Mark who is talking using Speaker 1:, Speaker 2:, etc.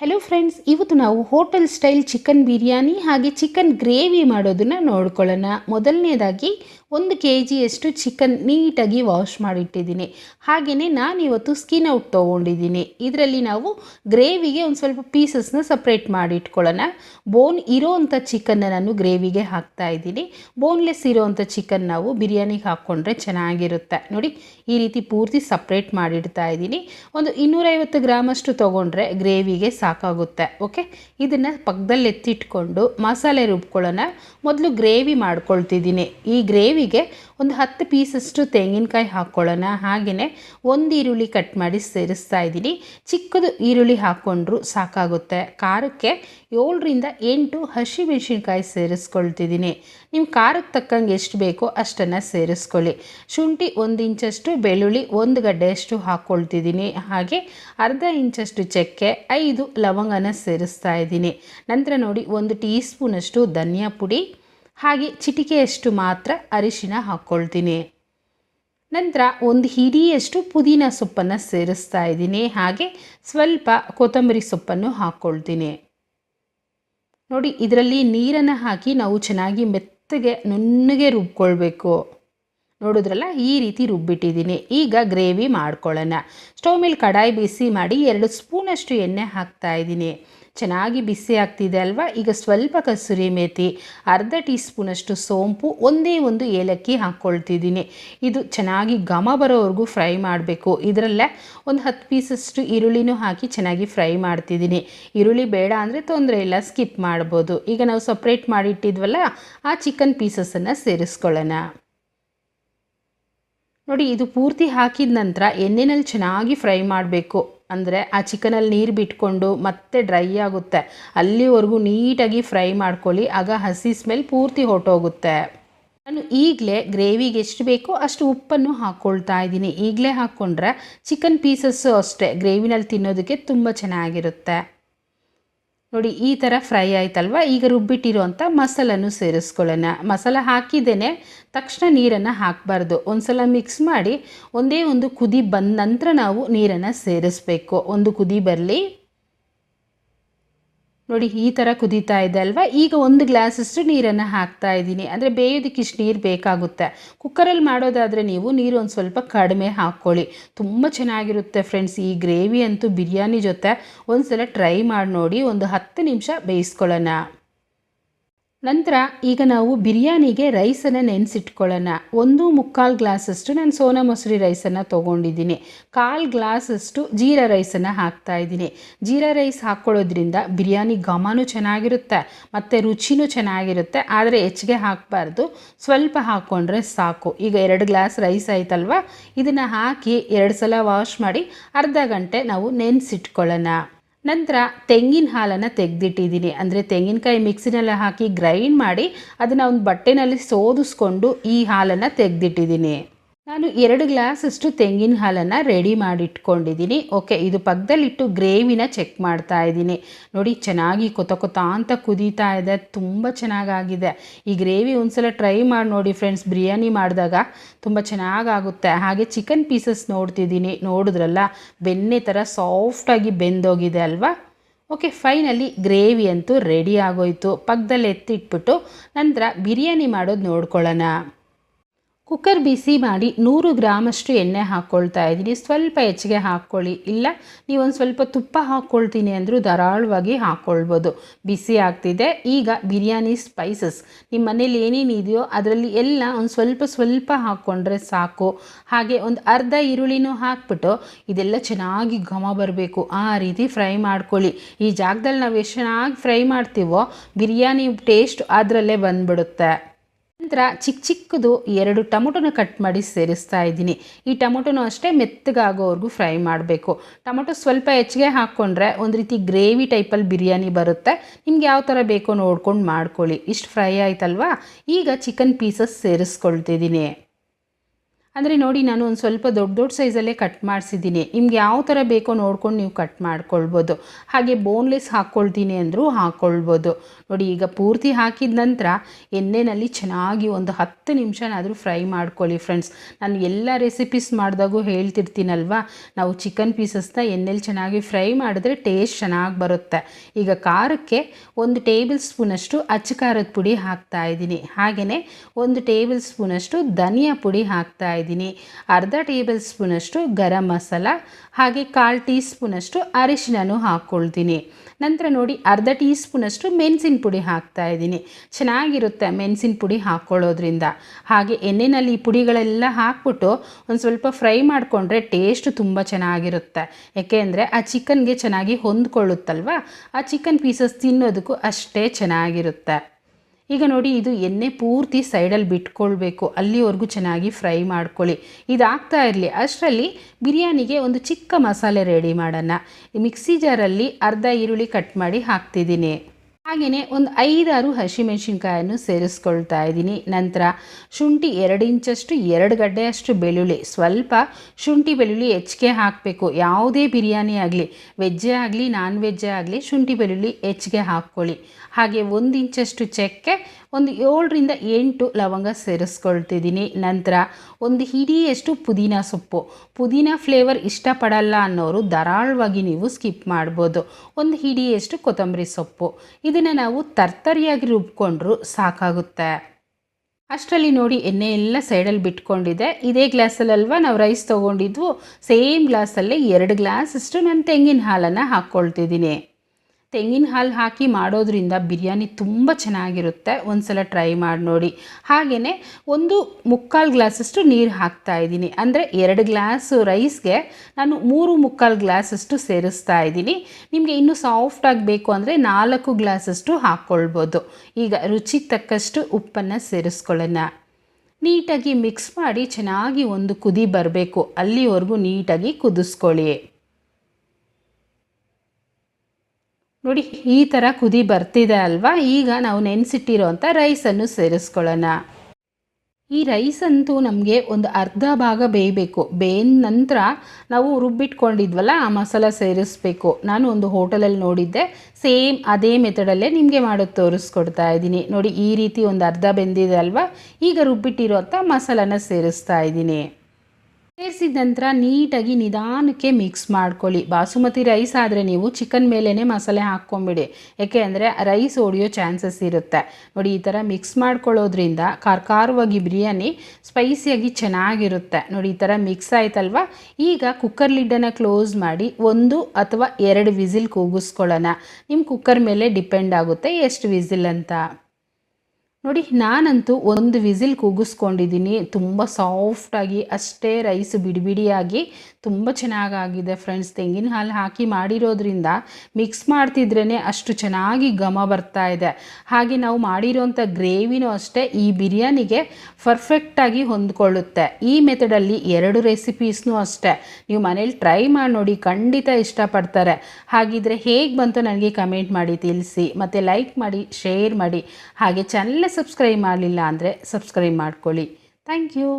Speaker 1: Hello friends ಇವತ್ತು ನಾವು hotel style chicken biryani ಹಾಗೆ ಚಿಕನ್ ಗ್ರೇವಿ ಮಾಡೋದನ್ನು ನೋಡ್ಕೊಳ್ಳೋಣ. ಮೊದಲನೇದಾಗಿ ಒಂದು ಕೆ ಜಿಯಷ್ಟು ಚಿಕನ್ ನೀಟಾಗಿ ವಾಶ್ ಮಾಡಿಟ್ಟಿದ್ದೀನಿ. ಹಾಗೆಯೇ ನಾನಿವತ್ತು ಸ್ಕಿನ್ ಔಟ್ ತೊಗೊಂಡಿದ್ದೀನಿ. ಇದರಲ್ಲಿ ನಾವು ಗ್ರೇವಿಗೆ ಒಂದು ಸ್ವಲ್ಪ ಪೀಸಸ್ನ ಸಪ್ರೇಟ್ ಮಾಡಿ ಇಟ್ಕೊಳ್ಳೋಣ ಬೋನ್ ಇರೋವಂಥ ಚಿಕನ್ನ ನಾನು ಗ್ರೇವಿಗೆ ಹಾಕ್ತಾ ಇದ್ದೀನಿ. ಬೋನ್ಲೆಸ್ ಇರೋವಂಥ ಚಿಕನ್ ನಾವು ಬಿರಿಯಾನಿಗೆ ಹಾಕ್ಕೊಂಡ್ರೆ ಚೆನ್ನಾಗಿರುತ್ತೆ. ನೋಡಿ, ಈ ರೀತಿ ಪೂರ್ತಿ ಸಪ್ರೇಟ್ ಮಾಡಿಡ್ತಾ ಇದ್ದೀನಿ. ಒಂದು ಇನ್ನೂರೈವತ್ತು ಗ್ರಾಮಷ್ಟು ತೊಗೊಂಡ್ರೆ ಗ್ರೇವಿಗೆ ಸಾಕಾಗುತ್ತೆ, ಓಕೆ? ಇದನ್ನು ಪಕ್ಕದಲ್ಲಿ ಎತ್ತಿಟ್ಕೊಂಡು ಮಸಾಲೆ ರುಬ್ಕೊಳ್ಳೋಣ. ಮೊದಲು ಗ್ರೇವಿ ಮಾಡ್ಕೊಳ್ತಿದ್ದೀನಿ. ಈ ಗ್ರೇವಿಗೆ ಒಂದು ಹತ್ತು ಪೀಸಷ್ಟು ತೆಂಗಿನಕಾಯಿ ಹಾಕ್ಕೊಳ್ಳೋಣ. ಹಾಗೆಯೇ ಒಂದು ಈರುಳ್ಳಿ ಕಟ್ ಮಾಡಿ ಸೇರಿಸ್ತಾ ಇದ್ದೀನಿ. ಚಿಕ್ಕದು ಈರುಳ್ಳಿ ಹಾಕ್ಕೊಂಡ್ರು ಸಾಕಾಗುತ್ತೆ. ಖಾರಕ್ಕೆ ಏಳರಿಂದ ಎಂಟು ಹಸಿಮೆಣಸಿನ್ಕಾಯಿ ಸೇರಿಸ್ಕೊಳ್ತಿದ್ದೀನಿ. ನಿಮ್ಮ ಖಾರಕ್ಕೆ ತಕ್ಕಂಗೆ ಎಷ್ಟು ಬೇಕೋ ಅಷ್ಟನ್ನು ಸೇರಿಸ್ಕೊಳ್ಳಿ. ಶುಂಠಿ ಒಂದು ಇಂಚಷ್ಟು, ಬೆಳ್ಳುಳ್ಳಿ ಒಂದು ಗಡ್ಡೆಯಷ್ಟು ಹಾಕ್ಕೊಳ್ತಿದ್ದೀನಿ. ಹಾಗೆ ಅರ್ಧ ಇಂಚಷ್ಟು ಚಕ್ಕೆ, ಐದು ಲವಂಗನ ಸೇರಿಸ್ತಾ ಇದ್ದೀನಿ. ನಂತರ ನೋಡಿ ಒಂದು ಟೀ ಸ್ಪೂನಷ್ಟು ಧನಿಯಾ ಪುಡಿ, ಹಾಗೆ ಚಿಟಿಕೆಯಷ್ಟು ಮಾತ್ರ ಅರಿಶಿನ ಹಾಕ್ಕೊಳ್ತೀನಿ ನಂತರ ಒಂದು ಹಿಡಿಯಷ್ಟು ಪುದೀನ ಸೊಪ್ಪನ್ನು ಸೇರಿಸ್ತಾ ಇದ್ದೀನಿ. ಹಾಗೆ ಸ್ವಲ್ಪ ಕೊತ್ತಂಬರಿ ಸೊಪ್ಪನ್ನು ಹಾಕ್ಕೊಳ್ತೀನಿ ನೋಡಿ, ಇದರಲ್ಲಿ ನೀರನ್ನು ಹಾಕಿ ನಾವು ಚೆನ್ನಾಗಿ ಮೆತ್ತಗೆ, ನುಣ್ಣಗೆ ರುಬ್ಕೊಳ್ಬೇಕು. ನೋಡಿದ್ರಲ್ಲ, ಈ ರೀತಿ ರುಬ್ಬಿಟ್ಟಿದ್ದೀನಿ. ಈಗ ಗ್ರೇವಿ ಮಾಡ್ಕೊಳ್ಳೋಣ. ಸ್ಟವ್ ಮೇಲೆ ಕಡಾಯಿ ಬಿಸಿ ಮಾಡಿ ಎರಡು ಸ್ಪೂನಷ್ಟು ಎಣ್ಣೆ ಹಾಕ್ತಾ ಇದ್ದೀನಿ. ಚೆನ್ನಾಗಿ ಬಿಸಿ ಆಗ್ತಿದೆ ಅಲ್ವಾ? ಈಗ ಸ್ವಲ್ಪ ಕಸೂರಿ ಮೇತಿ, ಅರ್ಧ ಟೀ ಸ್ಪೂನಷ್ಟು ಸೋಂಪು, ಒಂದೇ ಒಂದು ಏಲಕ್ಕಿ ಹಾಕ್ಕೊಳ್ತಿದ್ದೀನಿ. ಇದು ಚೆನ್ನಾಗಿ ಘಮ ಬರೋವರೆಗೂ ಫ್ರೈ ಮಾಡಬೇಕು. ಇದರಲ್ಲೇ ಒಂದು ಹತ್ತು ಪೀಸಷ್ಟು ಈರುಳ್ಳಿನೂ ಹಾಕಿ ಚೆನ್ನಾಗಿ ಫ್ರೈ ಮಾಡ್ತಿದ್ದೀನಿ. ಈರುಳ್ಳಿ ಬೇಡ ಅಂದರೆ ತೊಂದರೆ ಇಲ್ಲ, ಸ್ಕಿಪ್ ಮಾಡ್ಬೋದು. ಈಗ ನಾವು ಸಪ್ರೇಟ್ ಮಾಡಿಟ್ಟಿದ್ವಲ್ಲ, ಆ ಚಿಕನ್ ಪೀಸಸನ್ನು ಸೇರಿಸ್ಕೊಳ್ಳೋಣ. ನೋಡಿ, ಇದು ಪೂರ್ತಿ ಹಾಕಿದ ನಂತರ ಎಣ್ಣೆನಲ್ಲಿ ಚೆನ್ನಾಗಿ ಫ್ರೈ ಮಾಡಬೇಕು. ಅಂದರೆ ಆ ಚಿಕನಲ್ಲಿ ನೀರು ಬಿಟ್ಕೊಂಡು ಮತ್ತೆ ಡ್ರೈ ಆಗುತ್ತೆ. ಅಲ್ಲಿವರೆಗೂ ನೀಟಾಗಿ ಫ್ರೈ ಮಾಡ್ಕೊಳ್ಳಿ. ಆಗ ಹಸಿ ಸ್ಮೆಲ್ ಪೂರ್ತಿ ಹೊರಟೋಗುತ್ತೆ. ನಾನು ಈಗಲೇ ಗ್ರೇವಿಗೆ ಎಷ್ಟು ಬೇಕೋ ಅಷ್ಟು ಉಪ್ಪನ್ನು ಹಾಕ್ಕೊಳ್ತಾ ಇದ್ದೀನಿ. ಈಗಲೇ ಹಾಕ್ಕೊಂಡ್ರೆ ಚಿಕನ್ ಪೀಸಸ್ಸು ಅಷ್ಟೇ. ಗ್ರೇವಿನಲ್ಲಿ ತಿನ್ನೋದಕ್ಕೆ ತುಂಬ ಚೆನ್ನಾಗಿರುತ್ತೆ. ನೋಡಿ, ಈ ಥರ ಫ್ರೈ ಆಯ್ತಲ್ವ? ಈಗ ರುಬ್ಬಿಟ್ಟಿರುವಂಥ ಮಸಾಲನ್ನು ಸೇರಿಸ್ಕೊಳ್ಳೋಣ. ಮಸಾಲ ಹಾಕಿದ್ದೇನೆ, ತಕ್ಷಣ ನೀರನ್ನು ಹಾಕಬಾರ್ದು. ಒಂದ್ಸಲ ಮಿಕ್ಸ್ ಮಾಡಿ, ಒಂದೇ ಒಂದು ಕುದಿ ಬಂದ ನಂತರ ನಾವು ನೀರನ್ನು ಸೇರಿಸ್ಬೇಕು. ಒಂದು ಕುದಿ ಬರಲಿ. ನೋಡಿ, ಈ ಥರ ಕುದೀತಾ ಇದೆ ಅಲ್ವಾ? ಈಗ ಒಂದು ಗ್ಲಾಸಷ್ಟು ನೀರನ್ನು ಹಾಕ್ತಾ ಇದ್ದೀನಿ. ಅಂದರೆ ಬೇಯೋದಕ್ಕೆ ಇಷ್ಟು ನೀರು ಬೇಕಾಗುತ್ತೆ. ಕುಕ್ಕರಲ್ಲಿ ಮಾಡೋದಾದರೆ ನೀವು ನೀರು ಒಂದು ಸ್ವಲ್ಪ ಕಡಿಮೆ ಹಾಕ್ಕೊಳ್ಳಿ. ತುಂಬ ಚೆನ್ನಾಗಿರುತ್ತೆ ಫ್ರೆಂಡ್ಸ್, ಈ ಗ್ರೇವಿ ಅಂತೂ ಬಿರಿಯಾನಿ ಜೊತೆ ಒಂದು ಸಲ ಟ್ರೈ ಮಾಡಿ ನೋಡಿ. ಒಂದು ಹತ್ತು ನಿಮಿಷ ಬೇಯಿಸ್ಕೊಳ್ಳೋಣ. ನಂತರ ಈಗ ನಾವು ಬಿರಿಯಾನಿಗೆ ರೈಸನ್ನು ನೆನೆಸಿಟ್ಕೊಳ್ಳೋಣ. ಒಂದು ಮುಕ್ಕಾಲು ಗ್ಲಾಸಷ್ಟು ನಾನು ಸೋನಾ ಮೊಸರಿ ರೈಸನ್ನು ತೊಗೊಂಡಿದ್ದೀನಿ. ಕಾಲು ಗ್ಲಾಸಷ್ಟು ಜೀರಾ ರೈಸನ್ನು ಹಾಕ್ತಾ ಇದ್ದೀನಿ. ಜೀರಾ ರೈಸ್ ಹಾಕ್ಕೊಳ್ಳೋದ್ರಿಂದ ಬಿರಿಯಾನಿ ಘಮನೂ ಚೆನ್ನಾಗಿರುತ್ತೆ, ಮತ್ತು ರುಚಿನೂ ಚೆನ್ನಾಗಿರುತ್ತೆ. ಆದರೆ ಹೆಚ್ಚಿಗೆ ಹಾಕಬಾರ್ದು. ಸ್ವಲ್ಪ ಹಾಕ್ಕೊಂಡ್ರೆ ಸಾಕು. ಈಗ ಎರಡು ಗ್ಲಾಸ್ ರೈಸ್ ಆಯ್ತಲ್ವ? ಇದನ್ನು ಹಾಕಿ ಎರಡು ಸಲ ವಾಶ್ ಮಾಡಿ ಅರ್ಧ ಗಂಟೆ ನಾವು ನೆನೆಸಿಟ್ಕೊಳ್ಳೋಣ. ನಂತರ ತೆಂಗಿನ ಹಾಲನ್ನು ತೆಗೆದಿಟ್ಟಿದ್ದೀನಿ. ಅಂದರೆ ತೆಂಗಿನಕಾಯಿ ಮಿಕ್ಸಿನೆಲ್ಲ ಹಾಕಿ ಗ್ರೈಂಡ್ ಮಾಡಿ ಅದನ್ನು ಒಂದು ಬಟ್ಟೆನಲ್ಲಿ ಸೋದಿಸ್ಕೊಂಡು ಈ ಹಾಲನ್ನು ತೆಗೆದಿಟ್ಟಿದ್ದೀನಿ. ನಾನು ಎರಡು ಗ್ಲಾಸಷ್ಟು ತೆಂಗಿನ ಹಾಲನ್ನು ರೆಡಿ ಮಾಡಿಟ್ಕೊಂಡಿದ್ದೀನಿ. ಓಕೆ, ಇದು ಪಕ್ಕದಲ್ಲಿಟ್ಟು ಗ್ರೇವಿನ ಚೆಕ್ ಮಾಡ್ತಾ ಇದ್ದೀನಿ. ನೋಡಿ, ಚೆನ್ನಾಗಿ ಕೊತ ಕೊತ ಅಂತ ಕುದೀತಾ ಇದೆ. ತುಂಬ ಚೆನ್ನಾಗಾಗಿದೆ. ಈ ಗ್ರೇವಿ ಒಂದ್ಸಲ ಟ್ರೈ ಮಾಡಿ ನೋಡಿ ಫ್ರೆಂಡ್ಸ್, ಬಿರಿಯಾನಿ ಮಾಡಿದಾಗ ತುಂಬ ಚೆನ್ನಾಗಾಗುತ್ತೆ. ಹಾಗೆ ಚಿಕನ್ ಪೀಸಸ್ ನೋಡ್ತಿದ್ದೀನಿ. ನೋಡಿದ್ರಲ್ಲ, ಬೆಣ್ಣೆ ಥರ ಸಾಫ್ಟಾಗಿ ಬೆಂದೋಗಿದೆ ಅಲ್ವಾ? ಓಕೆ, ಫೈನಲಿ ಗ್ರೇವಿ ಅಂತೂ ರೆಡಿ ಆಗೋಯಿತು. ಪಕ್ಕದಲ್ಲಿ ಎತ್ತಿಟ್ಬಿಟ್ಟು ನಂತರ ಬಿರಿಯಾನಿ ಮಾಡೋದು ನೋಡ್ಕೊಳ್ಳೋಣ. ಕುಕ್ಕರ್ ಬಿಸಿ ಮಾಡಿ ನೂರು ಗ್ರಾಮಷ್ಟು ಎಣ್ಣೆ ಹಾಕ್ಕೊಳ್ತಾ ಇದ್ದೀನಿ. ಸ್ವಲ್ಪ ಹೆಚ್ಚಿಗೆ ಹಾಕ್ಕೊಳ್ಳಿ. ಇಲ್ಲ, ನೀವೊಂದು ಸ್ವಲ್ಪ ತುಪ್ಪ ಹಾಕ್ಕೊಳ್ತೀನಿ ಅಂದರೂ ಧಾರಾಳವಾಗಿ ಹಾಕ್ಕೊಳ್ಬೋದು. ಬಿಸಿ ಆಗ್ತಿದೆ. ಈಗ ಬಿರಿಯಾನಿ ಸ್ಪೈಸಸ್. ನಿಮ್ಮ ಮನೇಲಿ ಏನೇನಿದೆಯೋ ಅದರಲ್ಲಿ ಎಲ್ಲ ಒಂದು ಸ್ವಲ್ಪ ಸ್ವಲ್ಪ ಹಾಕ್ಕೊಂಡ್ರೆ ಸಾಕು. ಹಾಗೆ ಒಂದು ಅರ್ಧ ಈರುಳ್ಳಿನೂ ಹಾಕ್ಬಿಟ್ಟು ಇದೆಲ್ಲ ಚೆನ್ನಾಗಿ ಘಮ ಬರಬೇಕು. ಆ ರೀತಿ ಫ್ರೈ ಮಾಡ್ಕೊಳ್ಳಿ. ಈ ಜಾಗದಲ್ಲಿ ನಾವು ಎಷ್ಟು ಚೆನ್ನಾಗಿ ಫ್ರೈ ಮಾಡ್ತೀವೋ ಬಿರಿಯಾನಿ ಟೇಸ್ಟ್ ಅದರಲ್ಲೇ ಬಂದ್ಬಿಡುತ್ತೆ. ನಂತರ ಚಿಕ್ಕ ಚಿಕ್ಕದು ಎರಡು ಟೊಮೊಟೊನ ಕಟ್ ಮಾಡಿ ಸೇರಿಸ್ತಾ ಇದ್ದೀನಿ. ಈ ಟೊಮೊಟೊನೂ ಅಷ್ಟೇ ಮೆತ್ತಗಾಗೋವರೆಗೂ ಫ್ರೈ ಮಾಡಬೇಕು. ಟೊಮೊಟೊ ಸ್ವಲ್ಪ ಹೆಚ್ಚಿಗೆ ಹಾಕ್ಕೊಂಡ್ರೆ ಒಂದು ರೀತಿ ಗ್ರೇವಿ ಟೈಪಲ್ಲಿ ಬಿರಿಯಾನಿ ಬರುತ್ತೆ. ನಿಮ್ಗೆ ಯಾವ ಥರ ಬೇಕೋ ನೋಡ್ಕೊಂಡು ಮಾಡ್ಕೊಳ್ಳಿ. ಇಷ್ಟು ಫ್ರೈ ಆಯ್ತಲ್ವಾ? ಈಗ ಚಿಕನ್ ಪೀಸಸ್ ಸೇರಿಸ್ಕೊಳ್ತಿದ್ದೀನಿ. ಅಂದರೆ ನೋಡಿ ನಾನು ಒಂದು ಸ್ವಲ್ಪ ದೊಡ್ಡ ದೊಡ್ಡ ಸೈಜಲ್ಲೇ ಕಟ್ ಮಾಡಿಸಿದ್ದೀನಿ. ನಿಮ್ಗೆ ಯಾವ ಥರ ಬೇಕೋ ನೋಡ್ಕೊಂಡು ನೀವು ಕಟ್ ಮಾಡ್ಕೊಳ್ಬೋದು. ಹಾಗೆ ಬೋನ್ಲೆಸ್ ಹಾಕ್ಕೊಳ್ತೀನಿ ಅಂದರೂ ಹಾಕ್ಕೊಳ್ಬೋದು ನೋಡಿ ಈಗ ಪೂರ್ತಿ ಹಾಕಿದ ನಂತರ ಎಣ್ಣೆಯಲ್ಲಿ ಚೆನ್ನಾಗಿ ಒಂದು ಹತ್ತು ನಿಮಿಷನಾದರೂ ಫ್ರೈ ಮಾಡ್ಕೊಳ್ಳಿ ಫ್ರೆಂಡ್ಸ್ ನಾನು ಎಲ್ಲ ರೆಸಿಪೀಸ್ ಮಾಡಿದಾಗೂ ಹೇಳ್ತಿರ್ತೀನಲ್ವ? ನಾವು ಚಿಕನ್ ಪೀಸಸ್ನ ಎಣ್ಣೆಲಿ ಚೆನ್ನಾಗಿ ಫ್ರೈ ಮಾಡಿದ್ರೆ ಟೇಸ್ಟ್ ಚೆನ್ನಾಗಿ ಬರುತ್ತೆ. ಈಗ ಖಾರಕ್ಕೆ ಒಂದು ಟೇಬಲ್ ಸ್ಪೂನಷ್ಟು ಅಚ್ಚ ಖಾರದ ಪುಡಿ ಹಾಕ್ತಾ ಇದ್ದೀನಿ. ಹಾಗೆಯೇ ಒಂದು ಟೇಬಲ್ ಸ್ಪೂನಷ್ಟು ಧನಿಯಾ ಪುಡಿ ಹಾಕ್ತಾ ಅರ್ಧ ಟೇಬಲ್ ಸ್ಪೂನಷ್ಟು ಗರಂ ಮಸಾಲ, ಹಾಗೆ ಕಾಲು ಟೀ ಸ್ಪೂನಷ್ಟು ಅರಿಶಿನೂ ಹಾಕ್ಕೊಳ್ತೀನಿ. ನಂತರ ನೋಡಿ ಅರ್ಧ ಟೀ ಸ್ಪೂನಷ್ಟು ಮೆಣಸಿನ ಪುಡಿ ಹಾಕ್ತಾ ಇದ್ದೀನಿ. ಚೆನ್ನಾಗಿರುತ್ತೆ ಮೆಣಸಿನ ಪುಡಿ ಹಾಕ್ಕೊಳ್ಳೋದ್ರಿಂದ. ಹಾಗೆ ಎಣ್ಣೆಯಲ್ಲಿ ಈ ಪುಡಿಗಳೆಲ್ಲ ಹಾಕ್ಬಿಟ್ಟು ಒಂದು ಸ್ವಲ್ಪ ಫ್ರೈ ಮಾಡಿಕೊಂಡ್ರೆ ಟೇಸ್ಟ್ ತುಂಬ ಚೆನ್ನಾಗಿರುತ್ತೆ. ಯಾಕೆಂದರೆ ಆ ಚಿಕನ್ಗೆ ಚೆನ್ನಾಗಿ ಹೊಂದ್ಕೊಳ್ಳುತ್ತಲ್ವ? ಆ ಚಿಕನ್ ಪೀಸಸ್ ತಿನ್ನೋದಕ್ಕೂ ಅಷ್ಟೇ ಚೆನ್ನಾಗಿರುತ್ತೆ. ಈಗ ನೋಡಿ, ಇದು ಎಣ್ಣೆ ಪೂರ್ತಿ ಸೈಡಲ್ಲಿ ಬಿಟ್ಕೊಳ್ಬೇಕು. ಅಲ್ಲಿವರೆಗೂ ಚೆನ್ನಾಗಿ ಫ್ರೈ ಮಾಡ್ಕೊಳ್ಳಿ. ಇದಾಗ್ತಾ ಇರಲಿ. ಅಷ್ಟರಲ್ಲಿ ಬಿರಿಯಾನಿಗೆ ಒಂದು ಚಿಕ್ಕ ಮಸಾಲೆ ರೆಡಿ ಮಾಡೋಣ. ಮಿಕ್ಸಿ ಜಾರಲ್ಲಿ ಅರ್ಧ ಈರುಳ್ಳಿ ಕಟ್ ಮಾಡಿ ಹಾಕ್ತಿದ್ದೀನಿ. ಹಾಗೆಯೇ ಒಂದು ಐದಾರು ಹಸಿಮೆಣಸಿನ್ಕಾಯನ್ನು ಸೇರಿಸ್ಕೊಳ್ತಾ ಇದ್ದೀನಿ. ನಂತರ ಶುಂಠಿ ಎರಡು ಇಂಚಷ್ಟು ಎರಡು ಗಡ್ಡೆಯಷ್ಟು ಬೆಳ್ಳುಳ್ಳಿ. ಸ್ವಲ್ಪ ಶುಂಠಿ ಬೆಳ್ಳುಳ್ಳಿ ಹೆಚ್ಚಿಗೆ ಹಾಕಬೇಕು. ಯಾವುದೇ ಬಿರಿಯಾನಿ ಆಗಲಿ, ವೆಜ್ಜೇ ಆಗಲಿ, ನಾನ್ ವೆಜ್ಜೇ ಆಗಲಿ ಶುಂಠಿ ಬೆಳ್ಳುಳ್ಳಿ ಹೆಚ್ಚಿಗೆ ಹಾಕ್ಕೊಳ್ಳಿ. ಹಾಗೆ ಒಂದು ಇಂಚಷ್ಟು ಚಕ್ಕೆ ಒಂದು ಏಳರಿಂದ ಎಂಟು ಲವಂಗ ಸೇರಿಸ್ಕೊಳ್ತಿದ್ದೀನಿ. ನಂತರ ಒಂದು ಹಿಡಿಯಷ್ಟು ಪುದೀನ ಸೊಪ್ಪು. ಪುದೀನ ಫ್ಲೇವರ್ ಇಷ್ಟಪಡಲ್ಲ ಅನ್ನೋರು ಧಾರಾಳವಾಗಿ ನೀವು ಸ್ಕಿಪ್ ಮಾಡ್ಬೋದು. ಒಂದು ಹಿಡಿಯಷ್ಟು ಕೊತ್ತಂಬರಿ ಸೊಪ್ಪು. ಇದನ್ನು ನಾವು ತರ್ತರಿಯಾಗಿ ರುಬ್ಕೊಂಡ್ರು ಸಾಕಾಗುತ್ತೆ. ಅಷ್ಟರಲ್ಲಿ ನೋಡಿ ಎಣ್ಣೆ ಎಲ್ಲ ಸೈಡಲ್ಲಿ ಬಿಟ್ಕೊಂಡಿದೆ. ಇದೇ ಗ್ಲಾಸಲ್ಲಲ್ವಾ ನಾವು ರೈಸ್ ತೊಗೊಂಡಿದ್ವು ಸೇಮ್ ಗ್ಲಾಸಲ್ಲೇ ಎರಡು ಗ್ಲಾಸಷ್ಟು ನಾನು ತೆಂಗಿನ ಹಾಲನ್ನು ಹಾಕ್ಕೊಳ್ತಿದ್ದೀನಿ. ತೆಂಗಿನ ಹಾಲು ಹಾಕಿ ಮಾಡೋದ್ರಿಂದ ಬಿರಿಯಾನಿ ತುಂಬ ಚೆನ್ನಾಗಿರುತ್ತೆ. ಒಂದು ಸಲ ಟ್ರೈ ಮಾಡಿ ನೋಡಿ. ಹಾಗೆಯೇ ಒಂದು ಮುಕ್ಕಾಲು ಗ್ಲಾಸಷ್ಟು ನೀರು ಹಾಕ್ತಾ ಇದ್ದೀನಿ. ಅಂದರೆ ಎರಡು ಗ್ಲಾಸು ರೈಸ್ಗೆ ನಾನು ಮೂರು ಮುಕ್ಕಾಲು ಗ್ಲಾಸಷ್ಟು ಸೇರಿಸ್ತಾ ಇದ್ದೀನಿ. ನಿಮಗೆ ಇನ್ನೂ ಸಾಫ್ಟಾಗಿ ಬೇಕು ಅಂದರೆ ನಾಲ್ಕು ಗ್ಲಾಸಷ್ಟು ಹಾಕ್ಕೊಳ್ಬೋದು ಈಗ ರುಚಿಗೆ ತಕ್ಕಷ್ಟು ಉಪ್ಪನ್ನು ಸೇರಿಸ್ಕೊಳ್ಳೋಣ. ನೀಟಾಗಿ ಮಿಕ್ಸ್ ಮಾಡಿ ಚೆನ್ನಾಗಿ ಒಂದು ಕುದಿ ಬರಬೇಕು. ಅಲ್ಲಿವರೆಗೂ ನೀಟಾಗಿ ಕುದಿಸ್ಕೊಳ್ಳಿ. ನೋಡಿ, ಈ ಥರ ಕುದಿ ಬರ್ತಿದೆ ಅಲ್ವಾ? ಈಗ ನಾವು ನೆನೆಸಿಟ್ಟಿರೋ ಅಂಥ ರೈಸನ್ನು ಸೇರಿಸ್ಕೊಳ್ಳೋಣ. ಈ ರೈಸ್ ಅಂತೂ ನಮಗೆ ಒಂದು ಅರ್ಧ ಭಾಗ ಬೇಯಬೇಕು. ಬೇಯ್ದ ನಂತರ ನಾವು ರುಬ್ಬಿಟ್ಕೊಂಡಿದ್ವಲ್ಲ, ಆ ಮಸಾಲ ಸೇರಿಸ್ಬೇಕು. ನಾನು ಒಂದು ಹೋಟೆಲಲ್ಲಿ ನೋಡಿದ್ದೆ, ಸೇಮ್ ಅದೇ ಮೆಥಡಲ್ಲೇ ನಿಮಗೆ ಮಾಡೋದು ತೋರಿಸ್ಕೊಡ್ತಾ ಇದ್ದೀನಿ. ನೋಡಿ, ಈ ರೀತಿ ಒಂದು ಅರ್ಧ ಬೆಂದಿದೆ ಅಲ್ವಾ? ಈಗ ರುಬ್ಬಿಟ್ಟಿರೋ ಅಂಥ ಮಸಾಲನ ಸೇರಿಸ್ತಾ ಇದ್ದೀನಿ. ಸೇರಿಸಿದ ನಂತರ ನೀಟಾಗಿ ನಿಧಾನಕ್ಕೆ ಮಿಕ್ಸ್ ಮಾಡ್ಕೊಳ್ಳಿ. ಬಾಸುಮತಿ ರೈಸ್ ಆದರೆ ನೀವು ಚಿಕನ್ ಮೇಲೇ ಮಸಾಲೆ ಹಾಕ್ಕೊಂಬಿಡಿ. ಯಾಕೆ ಅಂದರೆ ರೈಸ್ ಒಡೆಯೋ ಚಾನ್ಸಸ್ ಇರುತ್ತೆ. ನೋಡಿ, ಈ ಥರ ಮಿಕ್ಸ್ ಮಾಡ್ಕೊಳ್ಳೋದ್ರಿಂದ ಖಾರವಾಗಿ ಬಿರಿಯಾನಿ ಸ್ಪೈಸಿಯಾಗಿ ಚೆನ್ನಾಗಿರುತ್ತೆ. ನೋಡಿ, ಈ ಥರ ಮಿಕ್ಸ್ ಆಯ್ತಲ್ವ? ಈಗ ಕುಕ್ಕರ್ ಲಿಡ್ಡನ್ನು ಕ್ಲೋಸ್ ಮಾಡಿ ಒಂದು ಅಥವಾ ಎರಡು ವಿಸಿಲ್ ಕೂಗಿಸ್ಕೊಳ್ಳೋಣ. ನಿಮ್ಮ ಕುಕ್ಕರ್ ಮೇಲೆ ಡಿಪೆಂಡ್ ಆಗುತ್ತೆ ಎಷ್ಟು ವಿಸಿಲ್ ಅಂತ. ನೋಡಿ ನಾನಂತೂ ಒಂದು ವಿಸಿಲ್ ಕೂಗಿಸ್ಕೊಂಡಿದ್ದೀನಿ. ತುಂಬ ಸಾಫ್ಟಾಗಿ ಅಷ್ಟೇ ರೈಸ್ ಬಿಡಿ ಬಿಡಿಯಾಗಿ. ತುಂಬ ಚೆನ್ನಾಗಾಗಿದೆ ಫ್ರೆಂಡ್ಸ್ ತೆಂಗಿನ ಹಾಲು ಹಾಕಿ ಮಾಡಿರೋದ್ರಿಂದ ಮಿಕ್ಸ್ ಮಾಡ್ತಿದ್ರೇ ಅಷ್ಟು ಚೆನ್ನಾಗಿ ಘಮ ಬರ್ತಾ ಇದೆ. ಹಾಗೆ ನಾವು ಮಾಡಿರೋಂಥ ಗ್ರೇವಿನೂ ಅಷ್ಟೇ ಈ ಬಿರಿಯಾನಿಗೆ ಪರ್ಫೆಕ್ಟಾಗಿ ಹೊಂದ್ಕೊಳ್ಳುತ್ತೆ. ಈ ಮೆಥಡಲ್ಲಿ ಎರಡು ರೆಸಿಪೀಸ್ನೂ ಅಷ್ಟೇ. ನೀವು ಮನೇಲಿ ಟ್ರೈ ಮಾಡಿ ನೋಡಿ, ಖಂಡಿತ ಇಷ್ಟಪಡ್ತಾರೆ. ಹಾಗಿದ್ರೆ ಹೇಗೆ ಬಂತು ನನಗೆ ಕಮೆಂಟ್ ಮಾಡಿ ತಿಳಿಸಿ. ಮತ್ತು ಲೈಕ್ ಮಾಡಿ ಶೇರ್ ಮಾಡಿ. ಹಾಗೆ ಚಾನಲ್ನ ಸಬ್ಸ್ಕ್ರೈಬ್ ಮಾಡಲಿಲ್ಲ ಅಂದರೆ ಸಬ್ಸ್ಕ್ರೈಬ್ ಮಾಡ್ಕೊಳ್ಳಿ. Thank you